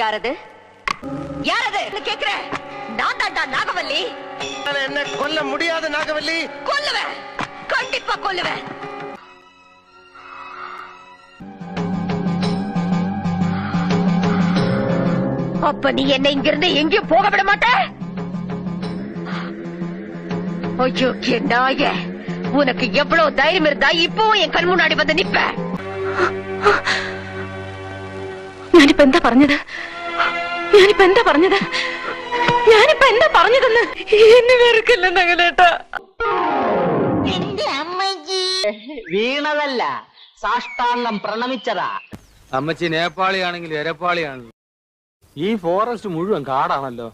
யாரது? யாரது? கேக்குறேன் நான் தாண்டா நாகவல்லி. என்ன கொல்ல முடியாத நாகவல்லி? கொல்லுவேன். கண்டிப்பா கொல்லுவேன். அப்ப நீ என்ன இங்கிருந்து எங்கேயும் போக விட மாட்ட? ஐயோ நாய. உனக்கு எவ்வளவு தைரியம் இருந்தா இப்பவும் என் கண் முன்னாடி வந்து நிப்ப. ഞാനിപ്പോ എന്താ പറഞ്ഞത്? ഞാനിപ്പോ എന്താ പറഞ്ഞത്? ഞാനിപ്പോ എന്താ പറഞ്ഞതെന്ന്? എന്നെ വെറുക്കല്ല നഗലേട്ടാ വീണതല്ല സാഷ്ടാംഗം പ്രണമിച്ചതാ. അമ്മച്ചി നേപ്പാളിയാണെങ്കിൽ എരപ്പാളിയാണല്ലോ ഈ ഫോറസ്റ്റ് മുഴുവൻ കാടാണല്ലോ.